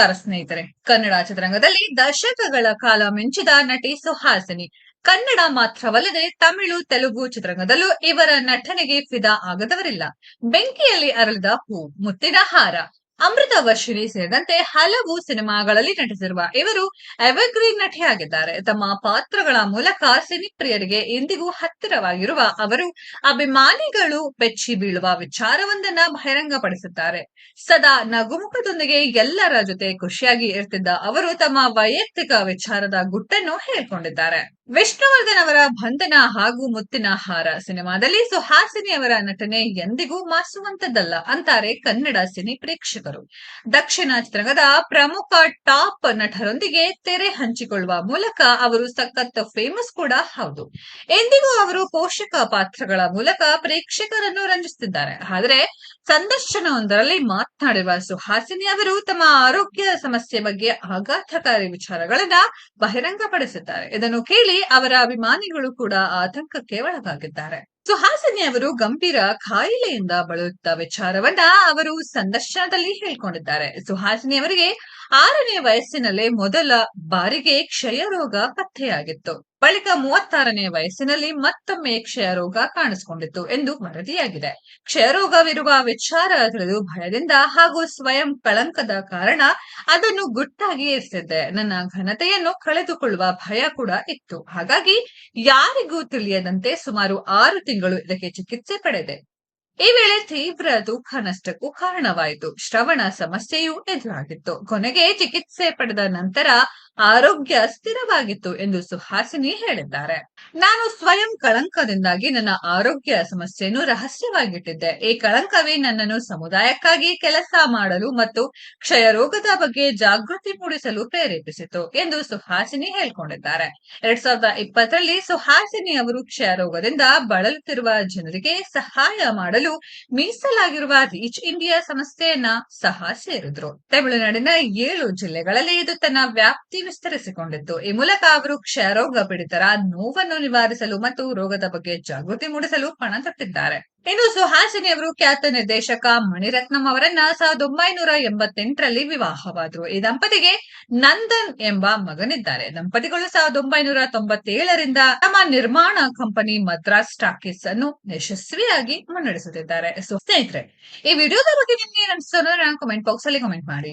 ನಮಸ್ಕಾರ ಸ್ನೇಹಿತರೆ. ಕನ್ನಡ ಚಿತ್ರರಂಗದಲ್ಲಿ ದಶಕಗಳ ಕಾಲ ಮಿಂಚಿದ ನಟಿ ಸುಹಾಸಿನಿ. ಕನ್ನಡ ಮಾತ್ರವಲ್ಲದೆ ತಮಿಳು, ತೆಲುಗು ಚಿತ್ರರಂಗದಲ್ಲೂ ಇವರ ನಟನೆಗೆ ಫಿದಾ ಆಗದವರಿಲ್ಲ. ಬೆಂಕಿಯಲ್ಲಿ ಅರಳಿದ ಹೂ ಮುತ್ತಿನ ಹಾರ. ಅಮೃತ ವರ್ಷಿಣಿ ಸೇರಿದಂತೆ ಹಲವು ಸಿನಿಮಾಗಳಲ್ಲಿ ನಟಿಸಿರುವ ಇವರು ಎವರ್ಗ್ರೀನ್ ನಟಿಯಾಗಿದ್ದಾರೆ. ತಮ್ಮ ಪಾತ್ರಗಳ ಮೂಲಕ ಸಿನಿಪ್ರಿಯರಿಗೆ ಎಂದಿಗೂ ಹತ್ತಿರವಾಗಿರುವ ಅವರು ಅಭಿಮಾನಿಗಳು ಬೆಚ್ಚಿ ಬೀಳುವ ವಿಚಾರವೊಂದನ್ನ ಬಹಿರಂಗಪಡಿಸುತ್ತಾರೆ. ಸದಾ ನಗುಮುಖದೊಂದಿಗೆ ಎಲ್ಲರ ಜೊತೆ ಖುಷಿಯಾಗಿ ಇರ್ತಿದ್ದ ಅವರು ತಮ್ಮ ವೈಯಕ್ತಿಕ ವಿಚಾರದ ಗುಟ್ಟನ್ನು ಹೇಳ್ಕೊಂಡಿದ್ದಾರೆ. ವಿಷ್ಣುವರ್ಧನ್ ಅವರ ಬಂಧನ ಹಾಗೂ ಮುತ್ತಿನ ಹಾರ ಸಿನಿಮಾದಲ್ಲಿ ಸುಹಾಸಿನಿ ಅವರ ನಟನೆ ಎಂದಿಗೂ ಮಾಸುವಂತದ್ದಲ್ಲ ಅಂತಾರೆ ಕನ್ನಡ ಸಿನಿ ಪ್ರೇಕ್ಷಕರು. ದಕ್ಷಿಣ ಚಿತ್ರರಂಗದ ಪ್ರಮುಖ ಟಾಪ್ ನಟರೊಂದಿಗೆ ತೆರೆ ಹಂಚಿಕೊಳ್ಳುವ ಮೂಲಕ ಅವರು ಸಖತ್ ಫೇಮಸ್ ಕೂಡ ಹೌದು. ಎಂದಿಗೂ ಅವರು ಪೋಷಕ ಪಾತ್ರಗಳ ಮೂಲಕ ಪ್ರೇಕ್ಷಕರನ್ನು ರಂಜಿಸುತ್ತಿದ್ದಾರೆ. ಆದರೆ ಸಂದರ್ಶನವೊಂದರಲ್ಲಿ ಮಾತನಾಡಿರುವ ಸುಹಾಸಿನಿ ಅವರು ತಮ್ಮ ಆರೋಗ್ಯ ಸಮಸ್ಯೆ ಬಗ್ಗೆ ಆಘಾತಕಾರಿ ವಿಚಾರಗಳನ್ನ ಬಹಿರಂಗಪಡಿಸಿದ್ದಾರೆ. ಇದನ್ನು ಕೇಳಿ ಅವರ ಅಭಿಮಾನಿಗಳು ಕೂಡ ಆತಂಕಕ್ಕೆ ಒಳಗಾಗಿದ್ದಾರೆ. ಸುಹಾಸಿನಿ ಅವರು ಗಂಭೀರ ಕಾಯಿಲೆಯಿಂದ ಬಳಲುತ್ತ ವಿಚಾರವನ್ನ ಅವರು ಸಂದರ್ಶನದಲ್ಲಿ ಹೇಳ್ಕೊಂಡಿದ್ದಾರೆ. ಸುಹಾಸಿನಿ ಅವರಿಗೆ ಆರನೇ ವಯಸ್ಸಿನಲ್ಲೇ ಮೊದಲ ಬಾರಿಗೆ ಕ್ಷಯ ರೋಗ ಪತ್ತೆಯಾಗಿತ್ತು. ಬಳಿಕ ಮೂವತ್ತಾರನೇ ವಯಸ್ಸಿನಲ್ಲಿ ಮತ್ತೊಮ್ಮೆ ಕ್ಷಯರೋಗ ಕಾಣಿಸಿಕೊಂಡಿತ್ತು ಎಂದು ವರದಿಯಾಗಿದೆ. ಕ್ಷಯರೋಗವಿರುವ ವಿಚಾರ ತಿಳಿದು ಭಯದಿಂದ ಹಾಗೂ ಸ್ವಯಂ ಕಳಂಕದ ಕಾರಣ ಅದನ್ನು ಗುಟ್ಟಾಗಿ ಇರಿಸಿದ್ದೆ ನನ್ನ ಘನತೆಯನ್ನು ಕಳೆದುಕೊಳ್ಳುವ ಭಯ ಕೂಡ ಇತ್ತು. ಹಾಗಾಗಿ ಯಾರಿಗೂ ತಿಳಿಯದಂತೆ ಸುಮಾರು ಆರು ತಿಂಗಳು ಇದಕ್ಕೆ ಚಿಕಿತ್ಸೆ ಪಡೆದೆ. ಈ ವೇಳೆ ತೀವ್ರ ದುಃಖ ನಷ್ಟಕ್ಕೂ ಕಾರಣವಾಯಿತು. ಶ್ರವಣ ಸಮಸ್ಯೆಯೂ ಎದುರಾಗಿತ್ತು. ಕೊನೆಗೆ ಚಿಕಿತ್ಸೆ ಪಡೆದ ನಂತರ ಆರೋಗ್ಯ ಸ್ಥಿರವಾಗಿತ್ತು ಎಂದು ಸುಹಾಸಿನಿ ಹೇಳಿದ್ದಾರೆ. ನಾನು ಸ್ವಯಂ ಕಳಂಕದಿಂದಾಗಿ ನನ್ನ ಆರೋಗ್ಯ ಸಮಸ್ಯೆಯನ್ನು ರಹಸ್ಯವಾಗಿಟ್ಟಿದ್ದೆ. ಈ ಕಳಂಕವೇ ನನ್ನನ್ನು ಸಮುದಾಯಕ್ಕಾಗಿ ಕೆಲಸ ಮಾಡಲು ಮತ್ತು ಕ್ಷಯ ರೋಗದ ಬಗ್ಗೆ ಜಾಗೃತಿ ಮೂಡಿಸಲು ಪ್ರೇರೇಪಿಸಿತು ಎಂದು ಸುಹಾಸಿನಿ ಹೇಳ್ಕೊಂಡಿದ್ದಾರೆ. ಎರಡ್ ಸಾವಿರದ ಇಪ್ಪತ್ತರಲ್ಲಿ ಸುಹಾಸಿನಿ ಅವರು ಕ್ಷಯ ರೋಗದಿಂದ ಬಳಲುತ್ತಿರುವ ಜನರಿಗೆ ಸಹಾಯ ಮಾಡಲು ಮೀಸಲಾಗಿರುವ ರೀಚ್ ಇಂಡಿಯಾ ಸಂಸ್ಥೆಯನ್ನ ಸಹ ಸೇರಿದ್ರು. ತಮಿಳುನಾಡಿನ ಏಳು ಜಿಲ್ಲೆಗಳಲ್ಲಿ ಇದು ತನ್ನ ವ್ಯಾಪ್ತಿ ವಿಸ್ತರಿಸಿಕೊಂಡಿತ್ತು ಈ ಮೂಲಕ ಅವರು ಕ್ಷಯರೋಗ ಪೀಡಿತರ ನೋವನ್ನು ನಿವಾರಿಸಲು ಮತ್ತು ರೋಗದ ಬಗ್ಗೆ ಜಾಗೃತಿ ಮೂಡಿಸಲು ಪಣ ತೊಟ್ಟಿದ್ದಾರೆ. ಇನ್ನು ಸುಹಾಸಿನಿ ಅವರು ಖ್ಯಾತ ನಿರ್ದೇಶಕ ಮಣಿರತ್ನಂ ಅವರನ್ನ ಸಾವಿರದ ಒಂಬೈನೂರ ಎಂಬತ್ತೆಂಟರಲ್ಲಿ ವಿವಾಹವಾದರು. ಈ ದಂಪತಿಗೆ ನಂದನ್ ಎಂಬ ಮಗನಿದ್ದಾರೆ. ದಂಪತಿಗಳು ಸಾವಿರದ ಒಂಬೈನೂರ ತೊಂಬತ್ತೇಳರಿಂದ ತಮ್ಮ ನಿರ್ಮಾಣ ಕಂಪನಿ ಮದ್ರಾಸ್ ಟಾಕೀಸ್ ಅನ್ನು ಯಶಸ್ವಿಯಾಗಿ ಮುನ್ನಡೆಸುತ್ತಿದ್ದಾರೆ. ಸ್ನೇಹಿತರೆ, ಈ ವಿಡಿಯೋದ ಬಗ್ಗೆ ನಿಮ್ಗೆ ಏನಿಸ್ತಾರೆ ಕಮೆಂಟ್ ಬಾಕ್ಸ್ ಅಲ್ಲಿ ಕಮೆಂಟ್ ಮಾಡಿ.